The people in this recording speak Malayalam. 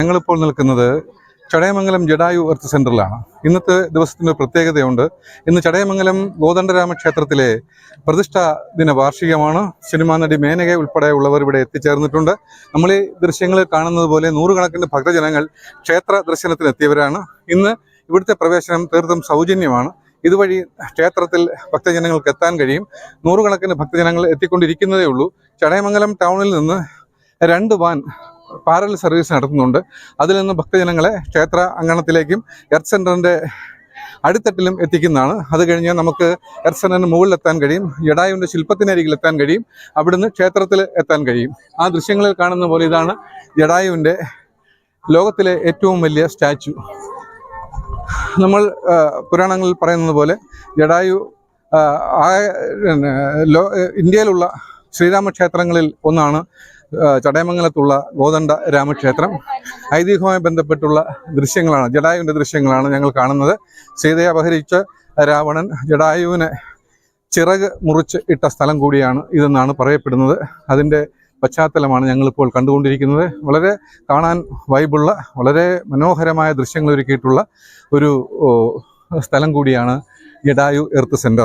ഞങ്ങളിപ്പോൾ നിൽക്കുന്നത് ചടയമംഗലം ജഡായു എർത്ത് സെന്ററിലാണ്. ഇന്നത്തെ ദിവസത്തിന്റെ പ്രത്യേകതയുണ്ട്. ഇന്ന് ചടയമംഗലം ഗോദണ്ഡരാമ ക്ഷേത്രത്തിലെ പ്രതിഷ്ഠാ ദിന വാർഷികമാണ്. സിനിമാ നടി മേനക ഉൾപ്പെടെയുള്ളവർ ഇവിടെ എത്തിച്ചേർന്നിട്ടുണ്ട്. നമ്മൾ ഈ ദൃശ്യങ്ങളിൽ കാണുന്നത് പോലെ നൂറുകണക്കിന് ഭക്തജനങ്ങൾ ക്ഷേത്ര ദർശനത്തിനെത്തിയവരാണ്. ഇന്ന് ഇവിടുത്തെ പ്രവേശനം തീർത്തും സൗജന്യമാണ്. ഇതുവഴി ക്ഷേത്രത്തിൽ ഭക്തജനങ്ങൾക്ക് എത്താൻ കഴിയും. നൂറുകണക്കിന് ഭക്തജനങ്ങൾ എത്തിക്കൊണ്ടിരിക്കുന്നതേ ഉള്ളൂ. ചടയമംഗലം ടൗണിൽ നിന്ന് രണ്ട് വാൻ പാരൽ സർവീസ് നടത്തുന്നുണ്ട്. അതിൽ നിന്ന് ഭക്തജനങ്ങളെ ക്ഷേത്ര അങ്കണത്തിലേക്കും എർത്ത് സെന്ററിന്റെ അടിത്തട്ടിലും എത്തിക്കുന്നതാണ്. അത് കഴിഞ്ഞ് നമുക്ക് സെന്ററിന് മുകളിലെത്താൻ കഴിയും. ജഡായുവിന്റെ ശില്പത്തിനരികിൽ എത്താൻ കഴിയും. അവിടുന്ന് ക്ഷേത്രത്തിൽ എത്താൻ കഴിയും. ആ ദൃശ്യങ്ങളിൽ കാണുന്ന പോലെ ഇതാണ് ജഡായുവിന്റെ ലോകത്തിലെ ഏറ്റവും വലിയ സ്റ്റാച്ചു. നമ്മൾ പുരാണങ്ങളിൽ പറയുന്നത് പോലെ ജഡായു ആ, ലോ ഇന്ത്യയിലുള്ള ശ്രീരാമക്ഷേത്രങ്ങളിൽ ഒന്നാണ് ചടയമംഗലത്തുള്ള ഗോദണ്ഡ രാമക്ഷേത്രം. ഐതിഹ്യവുമായി ബന്ധപ്പെട്ടുള്ള ദൃശ്യങ്ങളാണ് ജഡായുവിന്റെ ദൃശ്യങ്ങളാണ് ഞങ്ങൾ കാണുന്നത്. സീതയെ അപഹരിച്ച രാവണൻ ജഡായുവിനെ ചിറക് മുറിച്ച് ഇട്ട സ്ഥലം കൂടിയാണ് ഇതെന്നാണ് പറയപ്പെടുന്നത്. അതിന്റെ പശ്ചാത്തലമാണ് ഞങ്ങളിപ്പോൾ കണ്ടുകൊണ്ടിരിക്കുന്നത്. വളരെ കാണാൻ വൈബുള്ള വളരെ മനോഹരമായ ദൃശ്യങ്ങൾ ഒരുക്കിയിട്ടുള്ള ഒരു സ്ഥലം കൂടിയാണ് ജഡായു എർത്ത് സെന്റർ